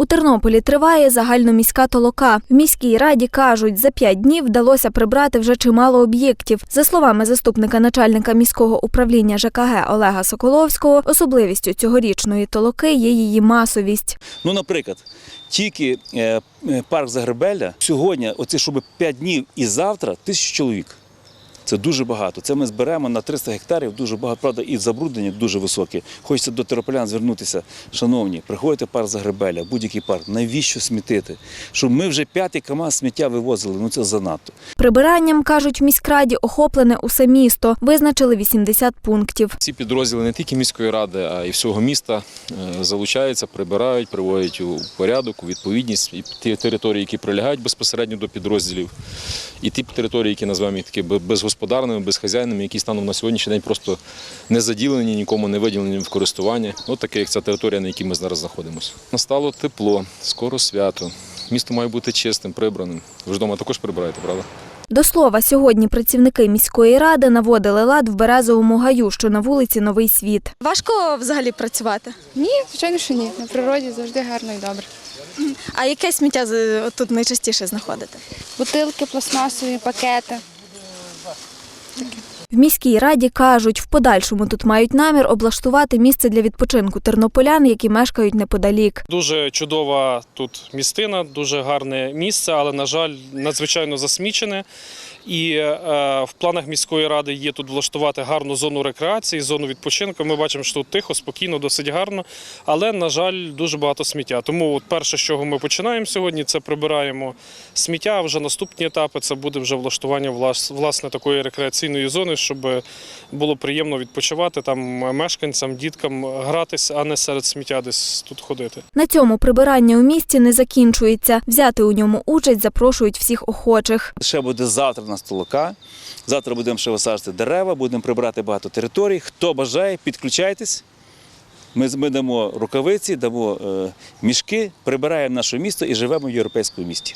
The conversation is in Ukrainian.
У Тернополі триває загальноміська толока. В міській раді кажуть, за п'ять днів вдалося прибрати вже чимало об'єктів. За словами заступника начальника міського управління ЖКГ Олега Соколовського, особливістю цьогорічної толоки є її масовість. Ну, наприклад, тільки е, е, парк Загребелля сьогодні, оце щоб 5 днів і завтра тисячу чоловік. Це дуже багато. Це ми зберемо на 300 гектарів, дуже багато, правда, і забруднення дуже високе. Хочеться до терополян звернутися. Шановні, приходьте парк Загребелля, будь-який парк. Навіщо смітити? Щоб ми вже п'ятий КАМАЗ сміття вивозили, ну це занадто. Прибиранням, кажуть, в міськраді охоплене усе місто. Визначили 80 пунктів. Ці підрозділи не тільки міської ради, а й всього міста е, залучаються, прибирають, приводять у порядок, у відповідність і ті території, які прилягають безпосередньо до підрозділів, і ті території, які називаємо їх таки безгосподарними, безхазяйними, які станом на сьогоднішній день просто не заділені, нікому не виділені в користування. От таке, як ця територія, на якій ми зараз знаходимося. Настало тепло, скоро свято. Місто має бути чистим, прибраним. Ви ж вдома також прибираєте, правда? До слова, сьогодні працівники міської ради наводили лад в Березовому гаю, що на вулиці Новий Світ. Важко взагалі працювати. Ні, звичайно, що ні. На природі завжди гарно і добре. А яке сміття з- тут найчастіше знаходите? Бутилки, пластмасові, пакети. В міській раді кажуть, в подальшому тут мають намір облаштувати місце для відпочинку тернополян, які мешкають неподалік. Дуже чудова тут містина, дуже гарне місце, але, на жаль, надзвичайно засмічене. І е, в планах міської ради є тут влаштувати гарну зону рекреації, зону відпочинку. Ми бачимо, що тут тихо, спокійно, досить гарно. Але, на жаль, дуже багато сміття. Тому от перше, з чого ми починаємо сьогодні, це прибираємо сміття. А вже наступні етапи це буде вже влаштування влас- власне такої рекреаційної зони, щоб було приємно відпочивати там мешканцям, діткам гратись, а не серед сміття десь тут ходити. На цьому прибирання у місті не закінчується. Взяти у ньому участь запрошують всіх охочих. Ще буде завтра у нас толока. Завтра будемо ще висаджувати дерева, будемо прибирати багато територій. Хто бажає, підключайтесь. Ми, ми дамо рукавиці, дамо е, мішки, прибираємо наше місто і живемо в європейському місті.